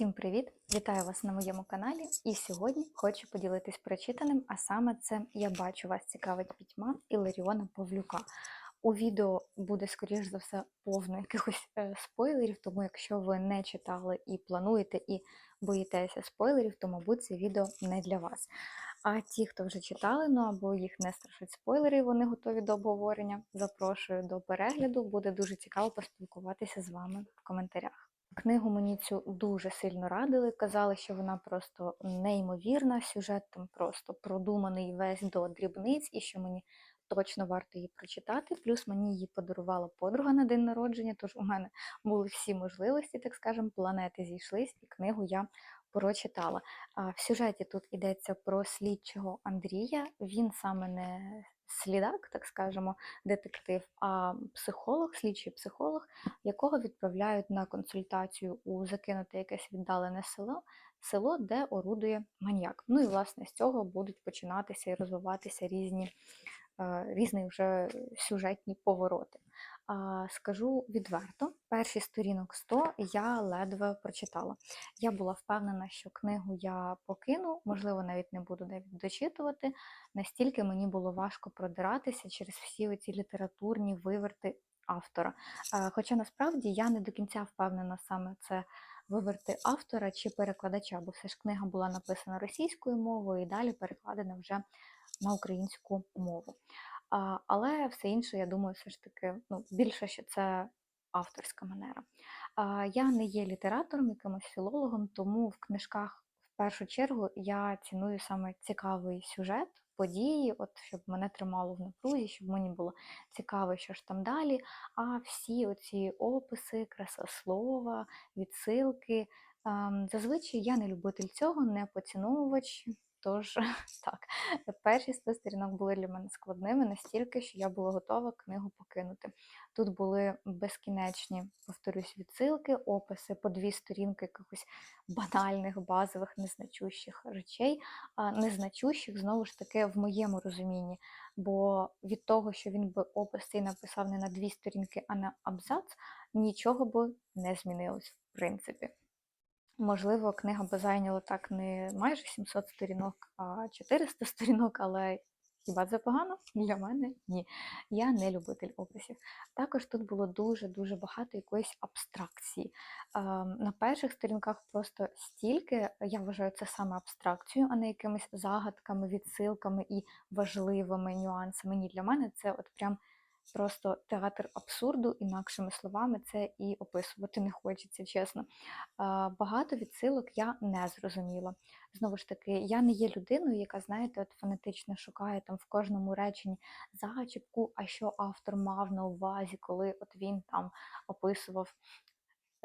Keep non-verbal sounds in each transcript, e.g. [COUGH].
Всім привіт! Вітаю вас на моєму каналі. І сьогодні хочу поділитись прочитаним, а саме це я бачу вас цікавить пітьма Іларіона Павлюка. У відео буде, скоріш за все, повно якихось е, спойлерів, тому якщо ви не читали і плануєте, і боїтеся спойлерів, то, мабуть, це відео не для вас. А ті, хто вже читали, ну або їх не страшать спойлери, вони готові до обговорення. Запрошую до перегляду. Буде дуже цікаво поспілкуватися з вами в коментарях. Книгу мені цю дуже сильно радили. Казали, що вона просто неймовірна, сюжет там просто продуманий весь до дрібниць, і що мені точно варто її прочитати. Плюс мені її подарувала подруга на день народження, тож у мене були всі можливості, так скажемо, планети зійшлись, і книгу я прочитала. А в сюжеті тут йдеться про слідчого Андрія. Він саме не слідак, так скажемо, детектив, а психолог, слідчий психолог, якого відправляють на консультацію у закинуте якесь віддалене село, село, де орудує маньяк. Ну і власне з цього будуть починатися і розвиватися різні, е, різні вже сюжетні повороти. Скажу відверто, перші сторінок 100 я ледве прочитала. Я була впевнена, що книгу я покину, можливо, навіть не буду навіть дочитувати. Настільки мені було важко продиратися через всі оці літературні виверти автора. Хоча насправді я не до кінця впевнена саме це виверти автора чи перекладача, бо все ж книга була написана російською мовою і далі перекладена вже на українську мову. Але все інше, я думаю, все ж таки ну, більше, що це авторська манера. Я не є літератором, якимось філологом, тому в книжках в першу чергу я ціную саме цікавий сюжет, події, от щоб мене тримало в напрузі, щоб мені було цікаво, що ж там далі. А всі оці описи, красослова, відсилки. Зазвичай я не любитель цього, не поціновувач. Тож [LAUGHS] так, перші 100 сторінок були для мене складними настільки, що я була готова книгу покинути. Тут були безкінечні, повторюсь, відсилки, описи по дві сторінки якихось банальних, базових, незначущих речей, а незначущих, знову ж таки, в моєму розумінні. Бо від того, що він би опис цей написав не на дві сторінки, а на абзац, нічого би не змінилось в принципі. Можливо, книга би зайняла так не майже 700 сторінок, а 400 сторінок, але хіба це погано? Для мене ні. Я не любитель описів. Також тут було дуже-дуже багато якоїсь абстракції. На перших сторінках просто стільки, я вважаю, це саме абстракцією, а не якимись загадками, відсилками і важливими нюансами. Ні, для мене це от прям просто театр абсурду, інакшими словами, це і описувати не хочеться, чесно. Багато відсилок я не зрозуміла. Знову ж таки, я не є людиною, яка, знаєте, от фанатично шукає там в кожному реченні зачіпку, а що автор мав на увазі, коли от він там описував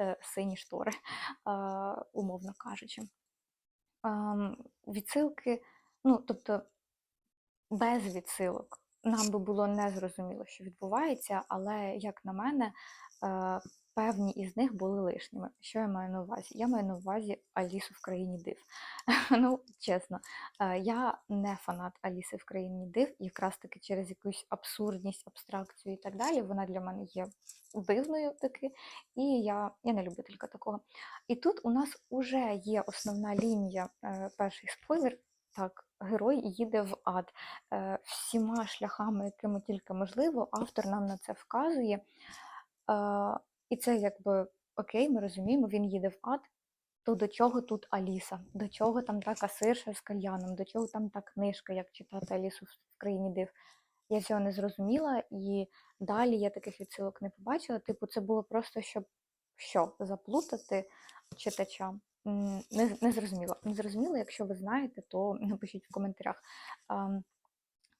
е, сині штори, умовно кажучи. Відсилки, ну, тобто без відсилок нам би було незрозуміло, що відбувається, але, як на мене, е, певні із них були лишніми. Що я маю на увазі? Я маю на увазі Алісу в країні див. [LAUGHS] ну, чесно, е, я не фанат Аліси в країні див, якраз таки через якусь абсурдність, абстракцію і так далі. Вона для мене є дивною таки, і я я не любителька такого. І тут у нас вже є основна лінія, е, перший спойлер. Так, герой їде в ад е, всіма шляхами, якими тільки можливо, автор нам на це вказує. Е, і це якби окей, ми розуміємо, він їде в ад. То до чого тут Аліса? До чого там та касирша з кальяном, до чого там та книжка, як читати Алісу в країні див? Я цього не зрозуміла, і далі я таких відсилок не побачила. Типу, це було просто щоб що заплутати читача. Не не зрозуміло. Не зрозуміло, якщо ви знаєте, то [LAUGHS] напишіть в коментарях.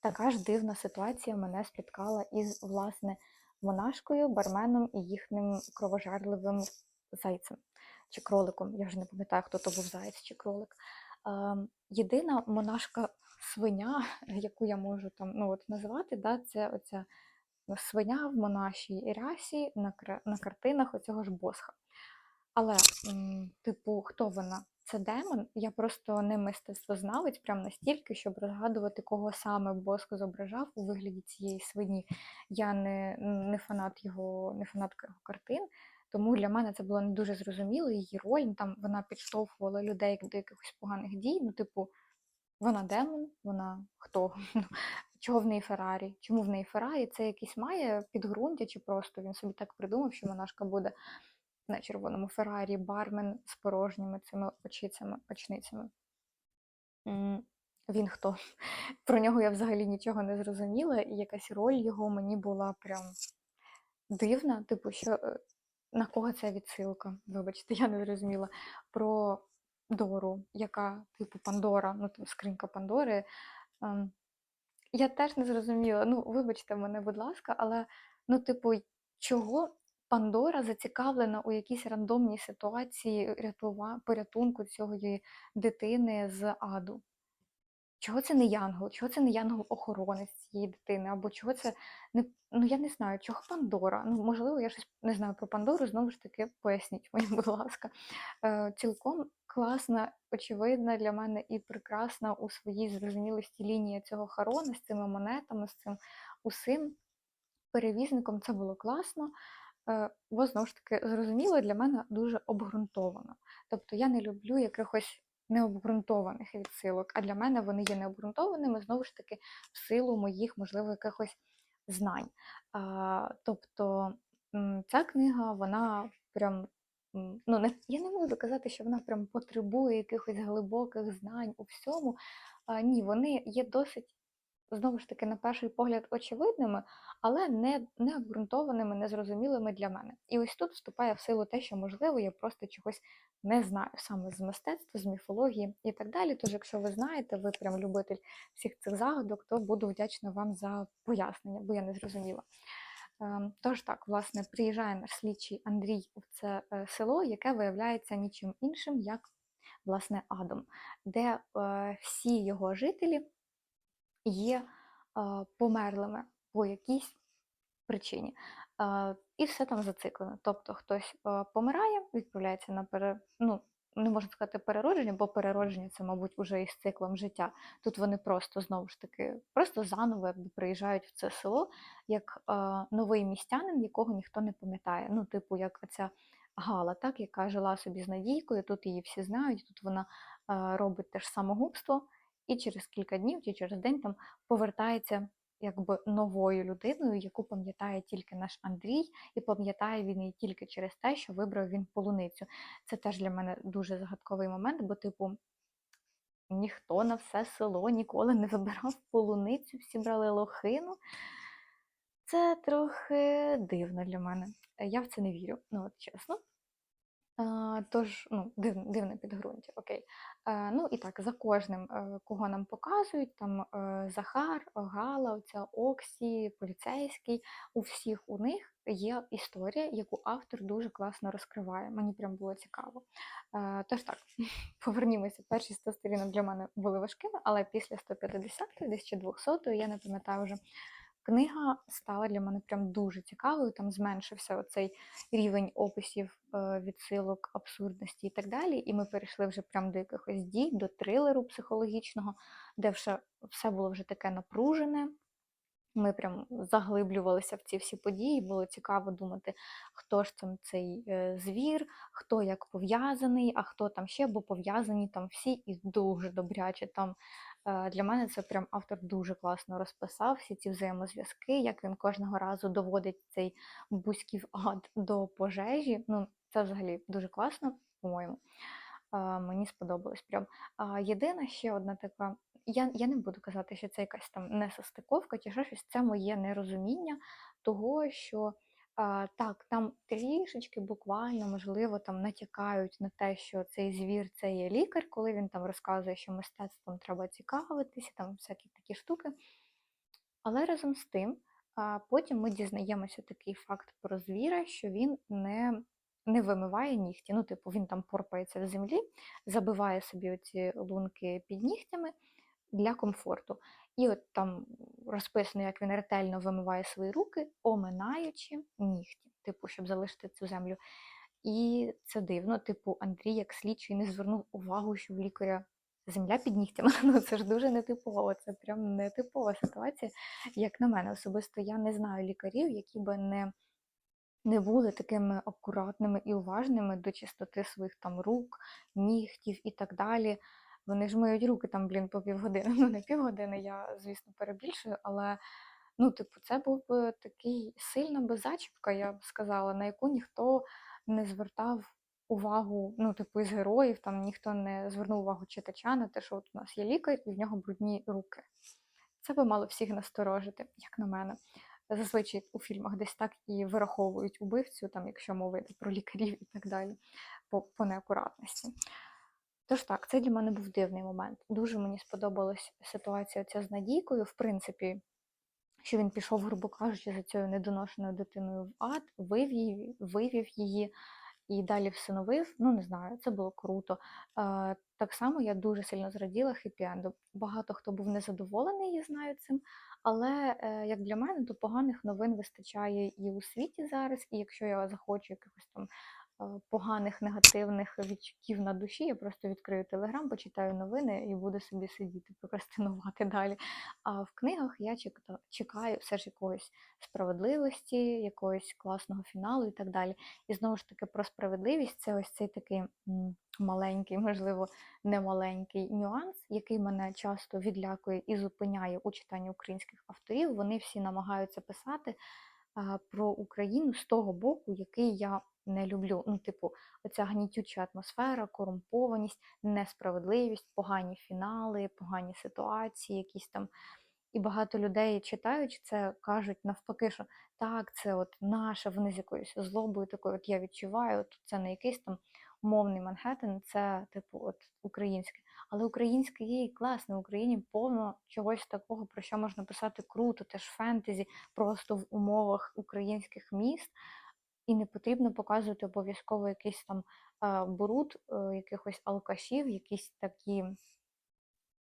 Така ж дивна ситуація мене спіткала із власне монашкою, барменом і їхнім кровожарливим зайцем чи кроликом. Я вже не пам'ятаю, хто то був заяць чи кролик. Єдина монашка свиня, [LAUGHS] яку я можу там ну, от називати, да, це оця свиня в монашій рясі на на картинах оцього ж босха. Але, типу, хто вона? Це демон. Я просто не мистецтвознавець прям настільки, щоб розгадувати, кого саме Боско зображав у вигляді цієї свині. Я не не фанат його, не фанатка його картин. Тому для мене це було не дуже зрозуміло. Її роль ну, там вона підштовхувала людей до якихось поганих дій. Ну, типу, вона демон, вона хто? [LAUGHS] Ну, Чого в неї Феррарі? Чому в неї Феррарі? Це якийсь має підґрунтя, чи просто він собі так придумав, що монашка буде на червоному Феррарі, бармен з порожніми цими очицями, очницями. Він хто? [LAUGHS] Про нього я взагалі нічого не зрозуміла, і якась роль його мені була прям дивна, типу, що е, на кого це відсилка? Вибачте, я не зрозуміла. Про Дору, яка, типу, Пандора, ну там скринька Пандори. Ем, я теж не зрозуміла. Ну, вибачте мене, будь ласка, але ну, типу, чого Пандора зацікавлена у якійсь рандомній ситуації рятува... порятунку цієї дитини з аду? Чого це не Янгол? Чого це не Янгол-охоронець цієї дитини? Або чого це не ну я не знаю, чого Пандора? Ну, можливо, я щось не знаю про Пандору, знову ж таки, поясніть мені, будь ласка. Е, Цілком класна, очевидна для мене і прекрасна у своїй зрозумілості лінія цього Харона з цими монетами, з цим усім перевізником. Це було класно. Е, Бо знову ж таки зрозуміло для мене дуже обґрунтовано. Тобто я не люблю якихось необґрунтованих відсилок, а для мене вони є необґрунтованими знову ж таки в силу моїх, можливо, якихось знань. Тобто ця книга, вона прям. Ну, не, я не можу казати, що вона прям потребує якихось глибоких знань у всьому. А, ні, вони є досить, знову ж таки, на перший погляд, очевидними, але не, не обґрунтованими, незрозумілими для мене. І ось тут вступає в силу те, що, можливо, я просто чогось не знаю саме з мистецтва, з міфології і так далі. Тож, якщо ви знаєте, ви прям любитель всіх цих загадок, то буду вдячна вам за пояснення, бо я не зрозуміла. Ем, Тож так, власне, приїжджає наш слідчий Андрій в це е, село, яке виявляється нічим іншим, як власне Адом, де е, всі його жителі є померлими по якійсь причині. І все там зациклено. Тобто хтось помирає, відправляється на пере... ну, не можна сказати переродження, бо переродження це, мабуть, уже із циклом життя. Тут вони просто знову ж таки, просто заново приїжджають в це село як е, новий містянин, якого ніхто не пам'ятає. Ну, типу, як ця Гала, так, яка жила собі з Надійкою, тут її всі знають, тут вона е, робить теж самогубство, і через кілька днів чи через день там повертається якби новою людиною, яку пам'ятає тільки наш Андрій, і пам'ятає він її тільки через те, що вибрав він полуницю. Це теж для мене дуже загадковий момент, бо, типу, ніхто на все село ніколи не вибирав полуницю, всі брали лохину. Це трохи дивно для мене. Я в це не вірю, ну от чесно. Тож, ну, дивне, дивне підґрунтя, окей. Е, ну і так, за кожним, е, кого нам показують, там е, Захар, Гала, оця Оксі, поліцейський, у всіх у них є історія, яку автор дуже класно розкриває. Мені прям було цікаво. Тож так, [LAUGHS] повернімося. Перші 100 сторінок для мене були важкими, але після 150 десь чи 200 я не пам'ятаю вже. Книга стала для мене прям дуже цікавою, там зменшився оцей рівень описів, е, відсилок, абсурдності і так далі. І ми перейшли вже прям до якихось дій, до трилеру психологічного, де вже все було вже таке напружене. Ми прям заглиблювалися в ці всі події. Було цікаво думати, хто ж там цей е, звір, хто як пов'язаний, а хто там ще, бо пов'язані там всі і дуже добряче. Там для мене це прям автор дуже класно розписав всі ці взаємозв'язки, як він кожного разу доводить цей бузьків ад до пожежі. Ну, це взагалі дуже класно, по-моєму. Е, Мені сподобалось прям. Єдина ще одна така я я не буду казати, що це якась там несостиковка, чи ще щось це моє нерозуміння того, що так, там трішечки буквально, можливо, там натякають на те, що цей звір це є лікар, коли він там розказує, що мистецтвом треба цікавитися, там всякі такі штуки. Але разом з тим, потім ми дізнаємося такий факт про звіра, що він не не вимиває нігті. Ну, типу, він там порпається в землі, забиває собі оці лунки під нігтями для комфорту. І от там розписано, як він ретельно вимиває свої руки, оминаючи нігті, типу, щоб залишити цю землю. І це дивно, типу, Андрій, як слідчий, не звернув увагу, що в лікаря земля під нігтями. [LAUGHS] Ну це ж дуже нетипово, це прям нетипова ситуація. Як на мене, особисто я не знаю лікарів, які би не не були такими акуратними і уважними до чистоти своїх там рук, нігтів і так далі. Вони ж миють руки там, блін, по півгодини. Ну, не півгодини, я, звісно, перебільшую, але ну, типу, це був би такий сильна би зачіпка, я б сказала, на яку ніхто не звертав увагу, ну, типу, із героїв, там ніхто не звернув увагу читача на те, що от у нас є лікар і в нього брудні руки. Це би мало всіх насторожити, як на мене. Зазвичай у фільмах десь так і вираховують убивцю, там, якщо йде про лікарів і так далі, по, по неакуратності. Тож так, це для мене був дивний момент. Дуже мені сподобалась ситуація ця з Надійкою, в принципі, що він пішов, грубо кажучи, за цією недоношеною дитиною в ад, вивів, вивів її і далі всиновив. Ну, не знаю, це було круто. Е, так само я дуже сильно зраділа хеппі-енду. Багато хто був незадоволений, я знаю цим. Але е, як для мене, то поганих новин вистачає і у світі зараз, і якщо я захочу якихось там поганих негативних відчуттів на душі, я просто відкрию телеграм, почитаю новини і буду собі сидіти, прокрастинувати [LAUGHS] далі. А в книгах я чекаю, все ж якоїсь справедливості, якогось класного фіналу і так далі. І знову ж таки про справедливість це ось цей такий маленький, можливо, немаленький нюанс, який мене часто відлякує і зупиняє у читанні українських авторів. Вони всі намагаються писати про Україну з того боку, який я не люблю. Ну, типу, оця гнітюча атмосфера, корумпованість, несправедливість, погані фінали, погані ситуації, якісь там. І багато людей, читаючи це, кажуть навпаки, що так, це от наше, вони з якоюсь злобою такою, от я відчуваю, от це не якийсь там умовний Манхеттен, це типу от українське. Але українське є і класне, в Україні повно чогось такого, про що можна писати круто, теж фентезі, просто в умовах українських міст. І не потрібно показувати обов'язково якийсь там е, бруд, е, якихось алкашів, якісь такі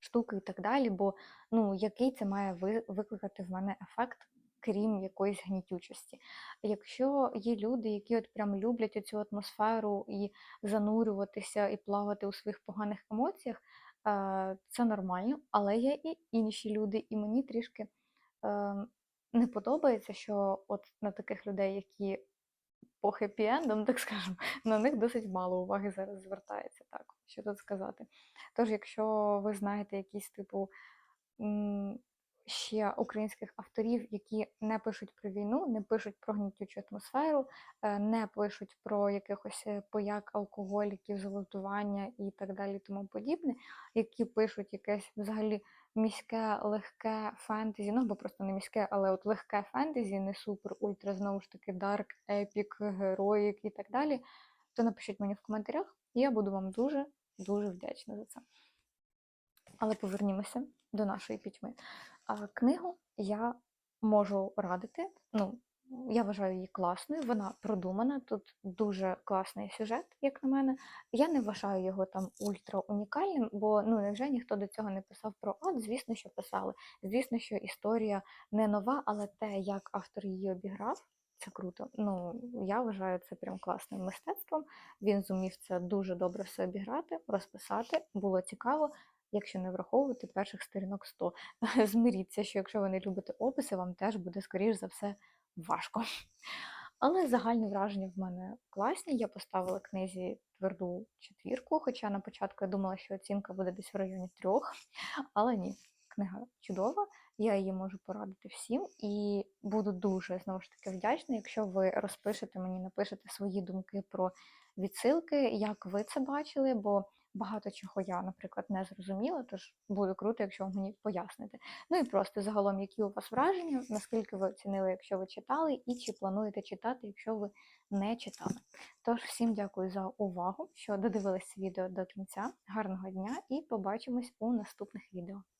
штуки і так далі, бо ну, який це має викликати в мене ефект, крім якоїсь гнітючості. Якщо є люди, які от прям люблять цю атмосферу і занурюватися, і плавати у своїх поганих емоціях, е, це нормально, але є і інші люди, і мені трішки е, не подобається, що от на таких людей, які по хеппі-ендам, так скажемо, на них досить мало уваги зараз звертається так, що тут сказати. Тож, якщо ви знаєте якісь типу ще українських авторів, які не пишуть про війну, не пишуть про гнітючу атмосферу, е, не пишуть про якихось е, пояк алкоголіків, зґвалтування і так далі, тому подібне, які пишуть якесь взагалі міське, легке фентезі, ну або просто не міське, але от легке фентезі, не супер, ультра, знову ж таки, дарк, епік, героїк і так далі, то напишіть мені в коментарях, і я буду вам дуже-дуже вдячна за це. Але повернімося до нашої пітьми. Книгу я можу радити. Ну, я вважаю її класною, вона продумана. Тут дуже класний сюжет, як на мене. Я не вважаю його там ультра унікальним, бо ну невже ніхто до цього не писав про ад? Звісно, що писали. Звісно, що історія не нова, але те, як автор її обіграв, це круто. Ну, я вважаю це прям класним мистецтвом. Він зумів це дуже добре все обіграти, розписати. Було цікаво якщо не враховувати перших сторінок 100. [LAUGHS] Змиріться, що якщо ви не любите описи, вам теж буде, скоріш за все, важко. Але загальні враження в мене класні. Я поставила книзі тверду четвірку, хоча на початку я думала, що оцінка буде десь в районі трьох. Але ні, книга чудова, я її можу порадити всім і буду дуже знову ж таки вдячна, якщо ви розпишете мені, напишете свої думки про відсилки, як ви це бачили, бо багато чого я, наприклад, не зрозуміла, тож буде круто, якщо ви мені поясните. Ну і просто загалом, які у вас враження, наскільки ви оцінили, якщо ви читали, і чи плануєте читати, якщо ви не читали. Тож, всім дякую за увагу, що додивились відео до кінця. Гарного дня і побачимось у наступних відео.